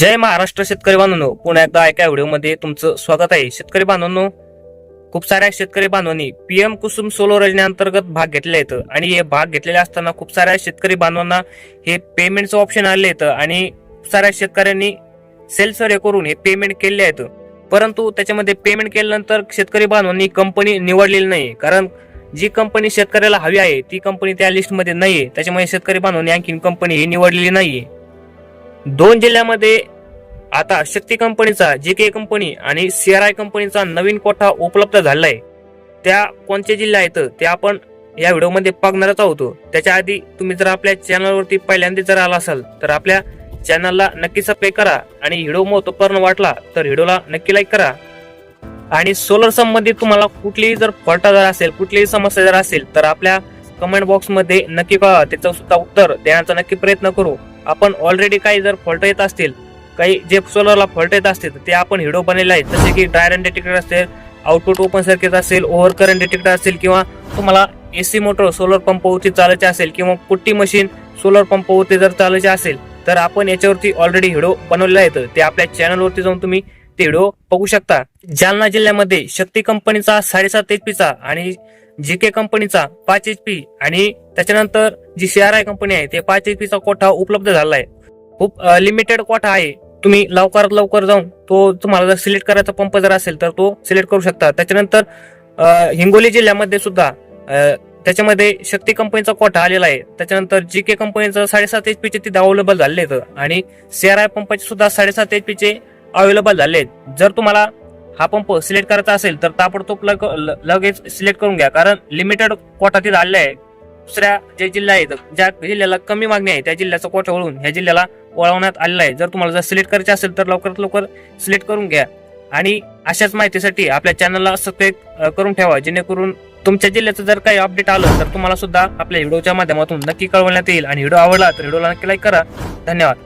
जय महाराष्ट्र शेतकरी बांधवांनो. पुन्हा एकदा एका व्हिडिओमध्ये तुमचं स्वागत आहे. शेतकरी बांधवांनो खूप साऱ्या शेतकरी बांधवांनी पीएम कुसुम सोलो योजनेअंतर्गत भाग घेतले आहेत आणि हे भाग घेतलेले असताना खूप साऱ्या शेतकरी बांधवांना हे पेमेंटचं ऑप्शन आले आहेत आणि खूप साऱ्या शेतकऱ्यांनी सेल्स सर्वे करून हे पेमेंट केले आहेत. परंतु त्याच्यामध्ये पेमेंट केल्यानंतर शेतकरी बांधवांनी कंपनी निवडलेली नाही. कारण जी कंपनी शेतकऱ्याला हवी आहे ती कंपनी त्या लिस्टमध्ये नाही आहे त्याच्यामुळे शेतकरी बांधवांनी आणखीन कंपनी ही निवडलेली नाहीये. दोन जिल्ह्यामध्ये आता शक्ती कंपनीचा जी के कंपनी आणि सीआरआय कंपनीचा नवीन कोठा उपलब्ध झालेला आहे त्या कोणते जिल्हे आहेत ते आपण या व्हिडिओमध्ये बघणारच आहोत. त्याच्या आधी तुम्ही जर आपल्या चॅनलवरती पहिल्यांदा जर आला असाल तर आपल्या चॅनलला नक्की सबस्क्राईब करा आणि व्हिडिओ महत्त्वपूर्ण वाटला तर व्हिडिओला नक्की लाईक करा. आणि सोलर संबंधित तुम्हाला कुठलीही जर फॉल्ट जर असेल कुठलीही समस्या जर असेल तर आपल्या कमेंट बॉक्समध्ये नक्की कळा त्याचं सुद्धा उत्तर देण्याचा नक्की प्रयत्न करू. आपण ऑलरेडी काही जर फॉल्ट येत असतील काही जे सोलरला फॉल्ट येत असतील ते आपण हिडो बनलेले आहेत जसे की ड्रायरन डिटेक्टर असेल आउटपुट ओपन सर्किट असेल ओव्हर करंट डिटेक्टर असेल किंवा तुम्हाला ए सी मोटर सोलर पंपवरती चालायचे असेल किंवा पुट्टी मशीन सोलर पंपवरती जर चालायचे असेल तर आपण याच्यावरती ऑलरेडी हिडो बनवलेला आहेत ते आपल्या चॅनलवरती जाऊन तुम्ही ते व्हिडिओ बघू शकता. जालना जिल्ह्यामध्ये शक्ती कंपनीचा साडेसात एच पीचा आणि जी के कंपनीचा पाच एच पी आणि त्याच्यानंतर G C R I company आहे ते पाच एच पीचा कोठा उपलब्ध झाला आहे. खूप लिमिटेड कोठा आहे. तुम्ही लवकरात लवकर जाऊन तो तुम्हाला जर सिलेक्ट करायचा पंप जर असेल तर तो सिलेक्ट करू शकता. त्याच्यानंतर हिंगोली जिल्ह्यामध्ये सुद्धा त्याच्यामध्ये शक्ती कंपनीचा कोठा आलेला आहे. त्याच्यानंतर जी के कंपनीचं साडेसात एच पीचे तिथे अवेलेबल झाले आहेत. आणि सी आर आय पंपाचे सुद्धा साडेसात एच पीचे अवेलेबल झाले आहेत. जर तुम्हाला हा पंप सिलेक्ट करायचा असेल तर ताबडतोब लग- ल- लगेच सिलेक्ट करून घ्या. कारण लिमिटेड कोटा तिथे आलेला आहे. दुसऱ्या जे जिल्हा आहेत ज्या जिल्ह्याला कमी मागणी आहे त्या जिल्ह्याचा कोटा वळून ह्या जिल्ह्याला वळवण्यात आलेला आहे. जर तुम्हाला जर सिलेक्ट करायचे असेल तर लवकरात लवकर सिलेक्ट करून घ्या. आणि अशाच माहितीसाठी आपल्या चॅनलला सबस्क्राईब करून ठेवा. जेणेकरून तुमच्या जिल्ह्याचं जर काही अपडेट आलं तर तुम्हाला सुद्धा आपल्या व्हिडिओच्या माध्यमातून नक्की कळवण्यात येईल. आणि व्हिडिओ आवडला तर व्हिडिओला नक्की लाईक करा. धन्यवाद.